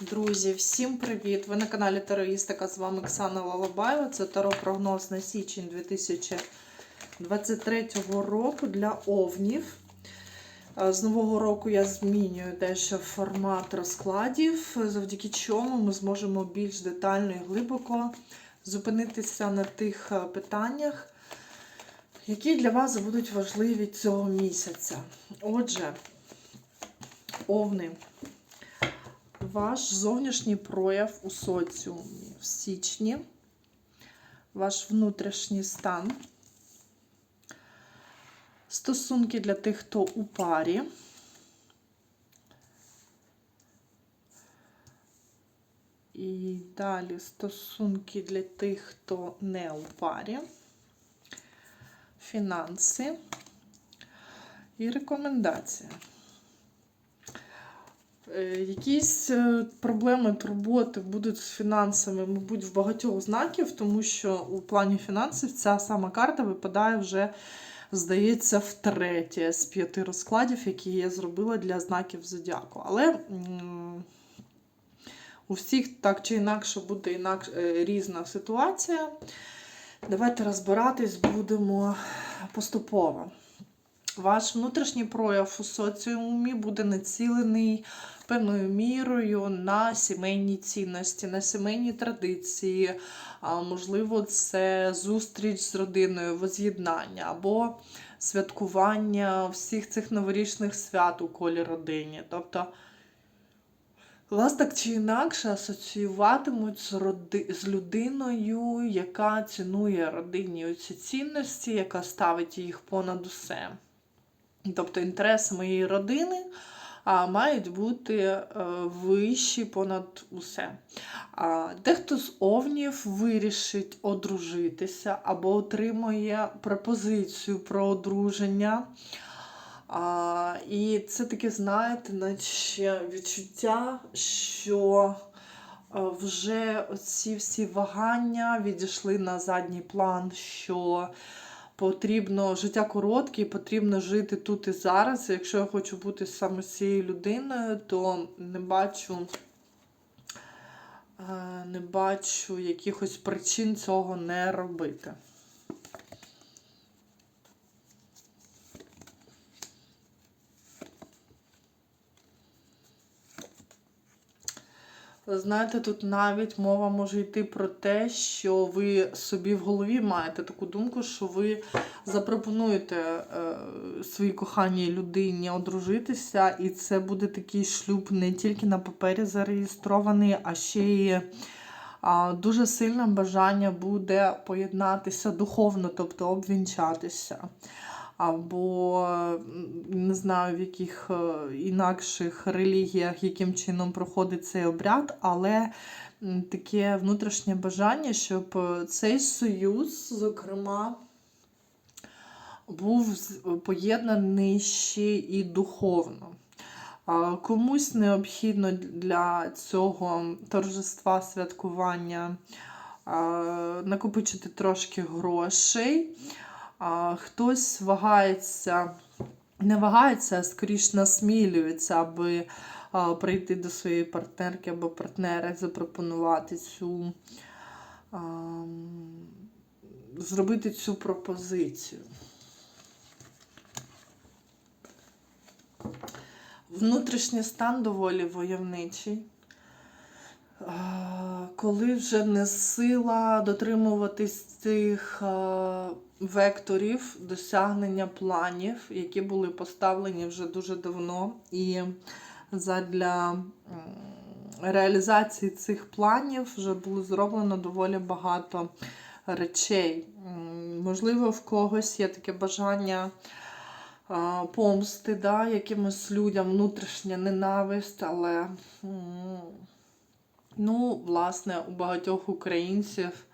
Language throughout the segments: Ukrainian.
Друзі, всім привіт! Ви на каналі Тароїстика. З вами Оксана Лалабаєва. Це таро прогноз на січень 2023 року для овнів. Е, З нового року я змінюю дещо формат розкладів, завдяки чому ми зможемо більш детально і глибоко зупинитися на тих е, питаннях, які для вас будуть важливі цього місяця. Отже, овни ваш зовнішній прояв у соціумі? В січні, ваш внутрішній стан, стосунки для тих, хто у парі. І далі стосунки для тих, хто не у парі, фінанси. І рекомендації. Е, Якісь е, проблеми, турботи будуть з фінансами, мабуть, в багатьох знаків, тому що у плані фінансів ця сама карта випадає вже, здається, втретє з п'яти розкладів, які я зробила для знаків зодіаку. Але у всіх так чи інакше буде інакше, різна ситуація. Давайте розбиратись будемо поступово. Ваш внутрішній прояв у соціумі буде націлений певною мірою на сімейні цінності, на сімейні традиції. Можливо, це зустріч з родиною, воз'єднання або святкування всіх цих новорічних свят у колі родині. Тобто вас так чи інакше асоціюватимуть з, роди... з людиною, яка цінує родинні ці цінності, яка ставить їх понад усе. Тобто інтереси моєї родини а, мають бути е, вищі понад усе. А, дехто з овнів вирішить одружитися або отримує пропозицію про одруження. А, і це таке, знаєте, наче відчуття, що е, вже ці всі вагання відійшли на задній план, що потрібно життя коротке, потрібно жити тут і зараз. Якщо я хочу бути саме цією людиною, то не бачу, е, не бачу якихось причин цього не робити. Знаєте, тут навіть мова може йти про те, що ви собі в голові маєте таку думку, що ви запропонуєте е, своїй коханій людині одружитися, і це буде такий шлюб не тільки на папері зареєстрований, а ще й а, дуже сильне бажання буде поєднатися духовно, тобто обвінчатися. Або не знаю, в яких е, інакших релігіях, яким чином проходить цей обряд, але таке внутрішнє бажання, щоб е, цей союз, зокрема, був поєднаний ще і духовно. Комусь необхідно для цього торжества святкування накопичити трошки грошей. Хтось вагається, не вагається, а скоріш насмілюється, аби прийти до своєї партнерки або партнера запропонувати цю, зробити цю пропозицію. Внутрішній стан доволі войовничий. Коли вже не сила дотримуватись цих векторів досягнення планів, які були поставлені вже дуже давно, і задля реалізації цих планів вже було зроблено доволі багато речей. Можливо, в когось є таке бажання помсти, да, якимось людям, внутрішня ненависть, але ну, власне, у багатьох українців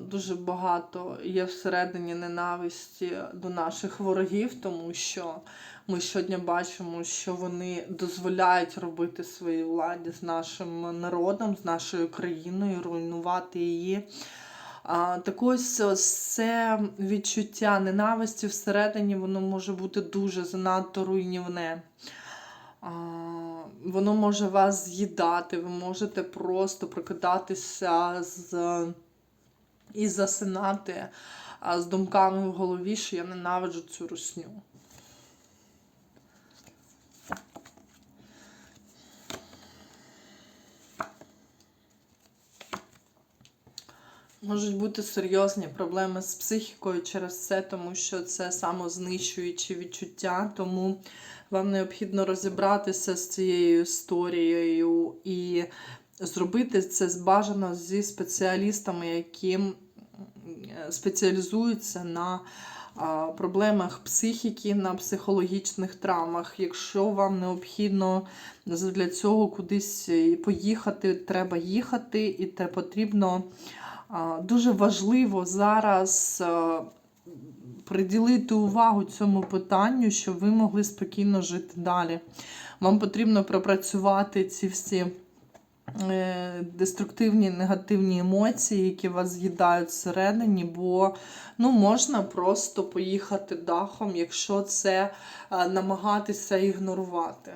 дуже багато є всередині ненависті до наших ворогів, тому що ми щодня бачимо, що вони дозволяють робити своїй владі з нашим народом, з нашою країною, руйнувати її. Так ось це відчуття ненависті всередині, воно може бути дуже занадто руйнівне. Воно може вас з'їдати, ви можете просто прокидатися з і засинати з думками в голові, що я ненавиджу цю русню. Можуть бути серйозні проблеми з психікою через це, тому що це самознищуючі відчуття, тому вам необхідно розібратися з цією історією і зробити це бажано зі спеціалістами, які е, спеціалізуються на проблемах психіки, на психологічних травмах. Якщо вам необхідно для цього кудись поїхати, треба їхати, і те потрібно. Дуже важливо зараз приділити увагу цьому питанню, щоб ви могли спокійно жити далі. Вам потрібно пропрацювати ці всі е, деструктивні негативні емоції, які вас з'їдають всередині, бо ну, можна просто поїхати дахом, якщо це е, намагатися ігнорувати.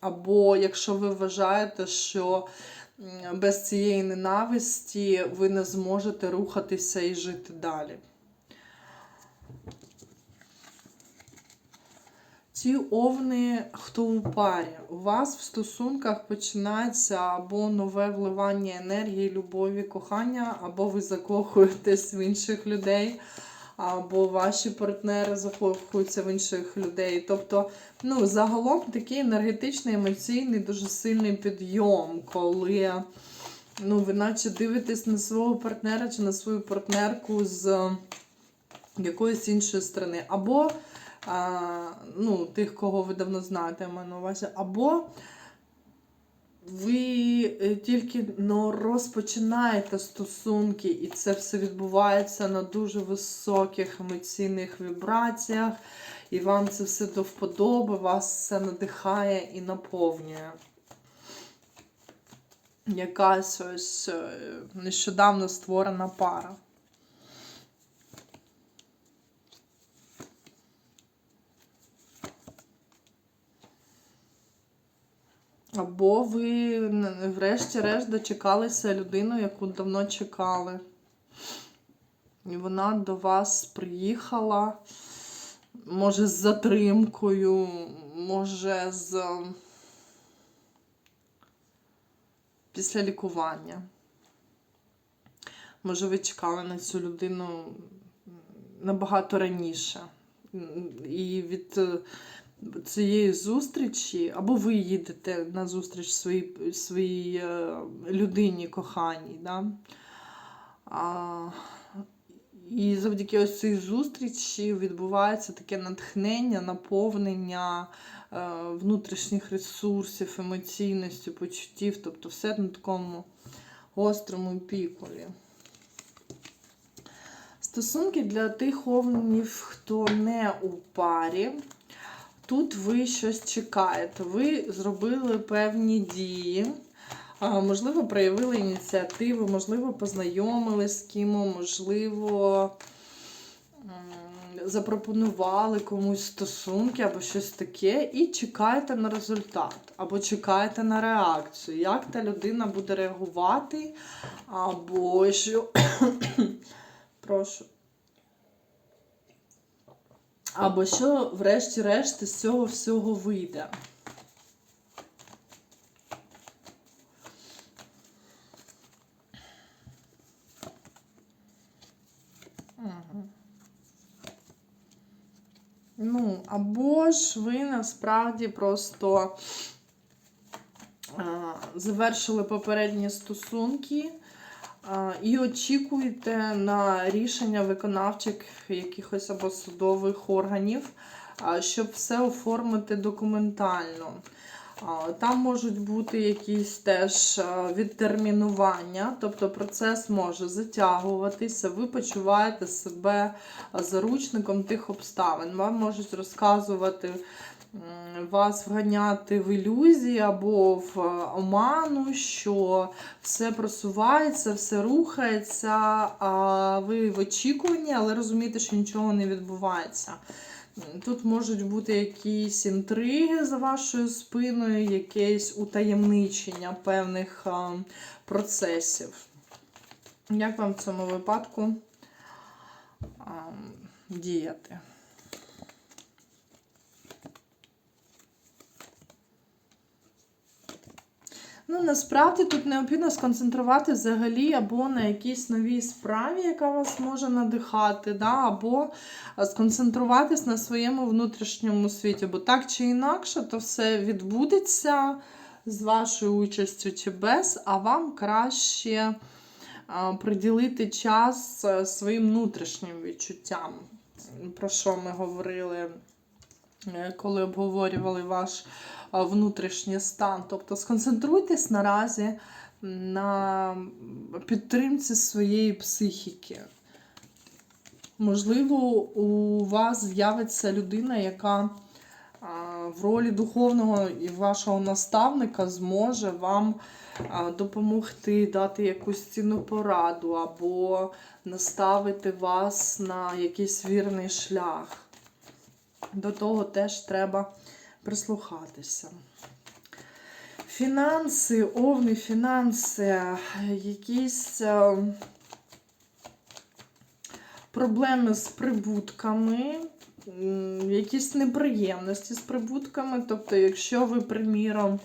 Або якщо ви вважаєте, що без цієї ненависті ви не зможете рухатися і жити далі. Ці овни, хто у парі, у вас в стосунках починається або нове вливання енергії, любові, кохання, або ви закохуєтесь в інших людей, або ваші партнери закохуються в інших людей. Тобто, ну, загалом такий енергетичний, емоційний, дуже сильний підйом, коли ну, ви наче дивитесь на свого партнера чи на свою партнерку з якоїсь іншої сторони. Або а, ну, тих, кого ви давно знаєте, маю на увазі, або ви е, тільки ну, розпочинаєте стосунки, і це все відбувається на дуже високих емоційних вібраціях, і вам це все до вподоби, вас це надихає і наповнює. Якась ось е, нещодавно створена пара. Або ви врешті-решт дочекалися людину, яку давно чекали. І вона до вас приїхала, може, з затримкою, може, з після лікування. Може, ви чекали на цю людину набагато раніше. І від цієї зустрічі, або ви їдете на зустріч своїй, своїй е, людині коханій. Да? А, і завдяки ось цій зустрічі відбувається таке натхнення, наповнення е, внутрішніх ресурсів, емоційності, почуттів, тобто все на такому гострому піколі. Стосунки для тих овнів, хто не у парі. Тут ви щось чекаєте. Ви зробили певні дії, можливо, проявили ініціативу, можливо, познайомились з кимось, можливо, запропонували комусь стосунки або щось таке, і чекаєте на результат, або чекаєте на реакцію, як та людина буде реагувати, або що. Прошу. Або що, врешті-решт, з цього всього вийде. Ну, або ж ви насправді просто а, завершили попередні стосунки і очікуєте на рішення виконавчих якихось або судових органів, щоб все оформити документально. Там можуть бути якісь теж відтермінування, тобто процес може затягуватися, ви почуваєте себе заручником тих обставин. Вам можуть розказувати, вас вганяти в ілюзії або в оману, що все просувається, все рухається, а ви в очікуванні, але розумієте, що нічого не відбувається. Тут можуть бути якісь інтриги за вашою спиною, якесь утаємничення певних процесів. Як вам в цьому випадку діяти? Ну, насправді тут необхідно сконцентрувати взагалі або на якійсь новій справі, яка вас може надихати, да? або сконцентруватись на своєму внутрішньому світі. Бо так чи інакше, то все відбудеться з вашою участю чи без, а вам краще приділити час е, своїм внутрішнім відчуттям. Про що ми говорили, е, коли обговорювали ваш внутрішній стан. Тобто сконцентруйтесь наразі на підтримці своєї психіки. Можливо, у вас з'явиться людина, яка в ролі духовного і вашого наставника зможе вам допомогти, дати якусь цінну пораду або наставити вас на якийсь вірний шлях. До того теж треба прислухатися. Фінанси, овни, фінанси, якісь е, проблеми з прибутками, якісь неприємності з прибутками. Тобто, якщо ви, приміром,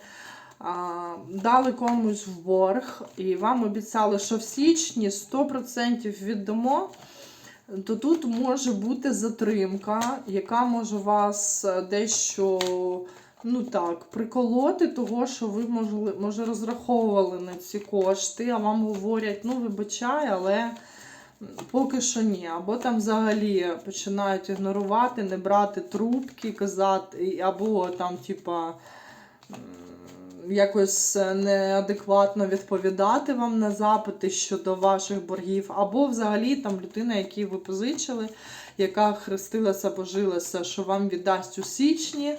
дали комусь в борг, і вам обіцяли, що в січні 100% віддамо, то тут може бути затримка, яка може вас е, дещо ну так, приколоти, того, що ви може, може розраховували на ці кошти, а вам говорять, ну вибачай, але поки що ні. Або там взагалі починають ігнорувати, не брати трубки, казати, або там, типа. Якось неадекватно відповідати вам на запити щодо ваших боргів, або взагалі там людина, якій ви позичили, яка хрестилася, божилася, що вам віддасть у січні,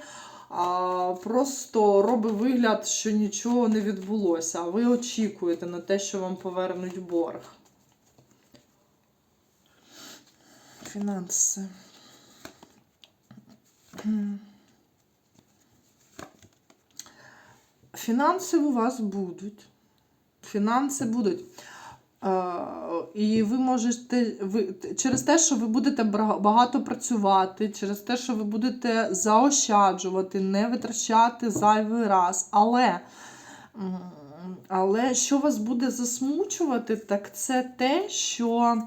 а просто робить вигляд, що нічого не відбулося. А ви очікуєте на те, що вам повернуть борг. Фінанси. Фінанси у вас будуть. Фінанси будуть. І ви можете ви, через те, що ви будете багато працювати, через те, що ви будете заощаджувати, не витрачати зайвий раз. Але, але що вас буде засмучувати, так це те, що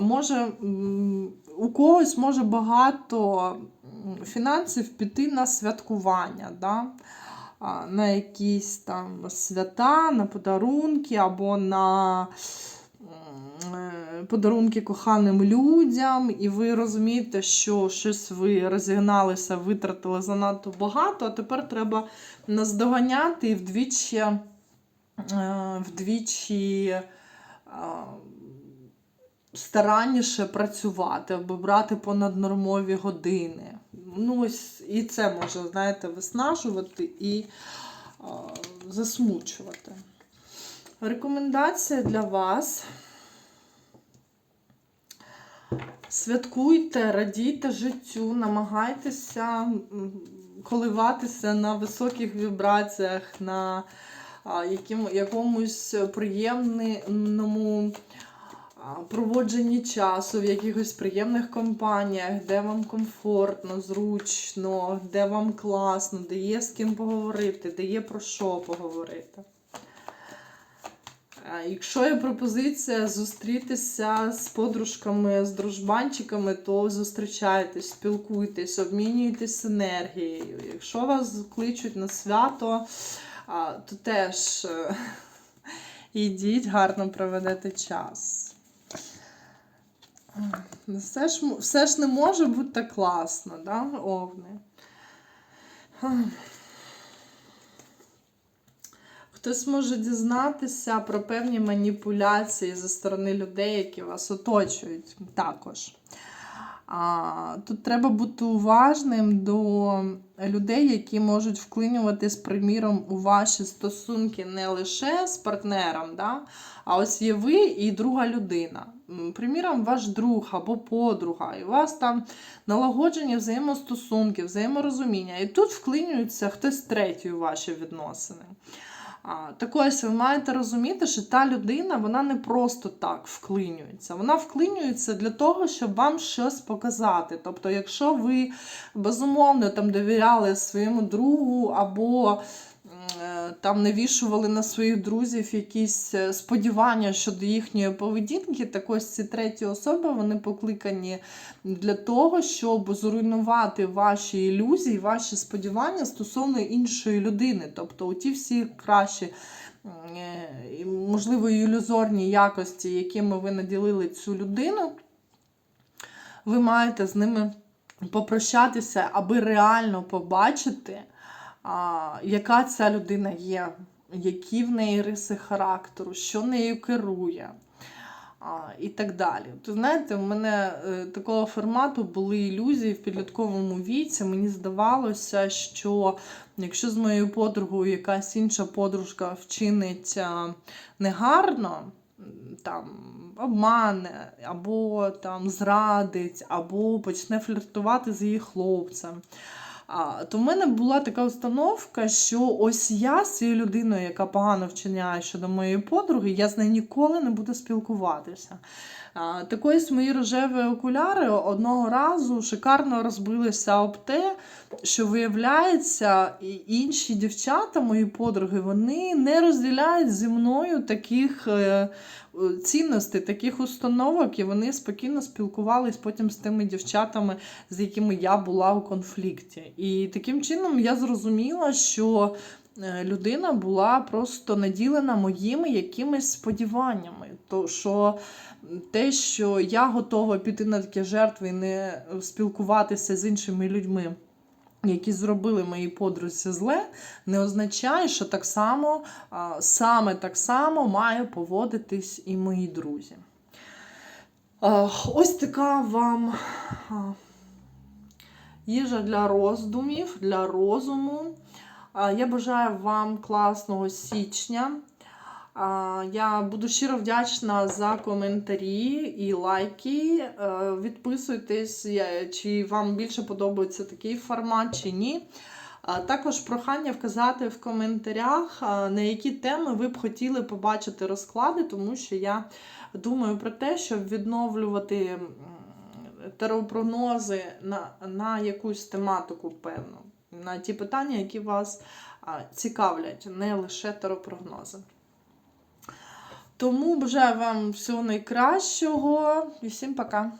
може у когось може багато фінансів піти на святкування. Да? На якісь там свята, на подарунки або на подарунки коханим людям, і ви розумієте, що щось ви розігналися, витратили занадто багато, а тепер треба наздоганяти і вдвічі, е, вдвічі е, старанніше працювати або брати понаднормові години. Ну, ось і це може, знаєте, виснажувати і а, засмучувати. Рекомендація для вас. Святкуйте, радійте життю, намагайтеся коливатися на високих вібраціях, на яким, якомусь приємному проводженні часу в якихось приємних компаніях, де вам комфортно, зручно, де вам класно, де є з ким поговорити, де є про що поговорити. Якщо є пропозиція зустрітися з подружками, з дружбанчиками, то зустрічайтесь, спілкуйтесь, обмінюйтесь енергією. Якщо вас кличуть на свято, то теж е, ідіть, гарно проведете час. Все ж, все ж не може бути так класно, да, овни? Хтось може дізнатися про певні маніпуляції зі сторони людей, які вас оточують також. А, тут треба бути уважним до людей, які можуть вклинюватись, приміром, у ваші стосунки не лише з партнером, да? А ось є ви і друга людина. Приміром, ваш друг або подруга, і у вас там налагоджені взаємостосунки, взаєморозуміння. І тут вклинюється хтось третій у ваші відносини. Так ось ви маєте розуміти, що та людина вона не просто так вклинюється. Вона вклинюється для того, щоб вам щось показати. Тобто, якщо ви безумовно там довіряли своєму другу або там навішували на своїх друзів якісь е, сподівання щодо їхньої поведінки, так ось ці треті особи вони покликані для того, щоб зруйнувати ваші ілюзії, ваші сподівання стосовно іншої людини. Тобто, ті всі кращі. е, Можливо, ілюзорні якості, якими ви наділили цю людину, ви маєте з ними попрощатися, аби реально побачити, яка ця людина є, які в неї риси характеру, що нею керує. І так далі. То знаєте, в мене е, такого формату були ілюзії в підлітковому віці. Мені здавалося, що якщо з моєю подругою якась інша подружка вчинить а, негарно, там обмане, або там зрадить, або почне фліртувати з її хлопцем. То в мене була така установка, що ось я з цією людиною, яка погано вчиняє щодо моєї подруги, я з нею ніколи не буду спілкуватися. Так ось мої рожеві окуляри одного разу шикарно розбилися об те, що виявляється, інші дівчата, мої подруги, вони не розділяють зі мною таких е, е, цінностей, таких установок, і вони спокійно спілкувались потім з тими дівчатами, з якими я була у конфлікті. І таким чином я зрозуміла, що людина була просто наділена моїми якимись сподіваннями. То, що те, що я готова піти на такі жертви і не спілкуватися з іншими людьми. Які зробили мої подрузі зле, не означає, що так само, саме так само має поводитись і мої друзі. Ось така вам їжа для роздумів, для розуму. Я бажаю вам класного січня. Я буду щиро вдячна за коментарі і лайки. Е, Відписуйтесь, чи вам більше подобається такий формат, чи ні. Також прохання вказати в коментарях, на які теми ви б хотіли побачити розклади, тому що я думаю про те, щоб відновлювати теропрогнози на, на якусь тематику певну, на ті питання, які вас цікавлять, не лише теропрогнози. Тому бажаю вам всього найкращого і всім пока.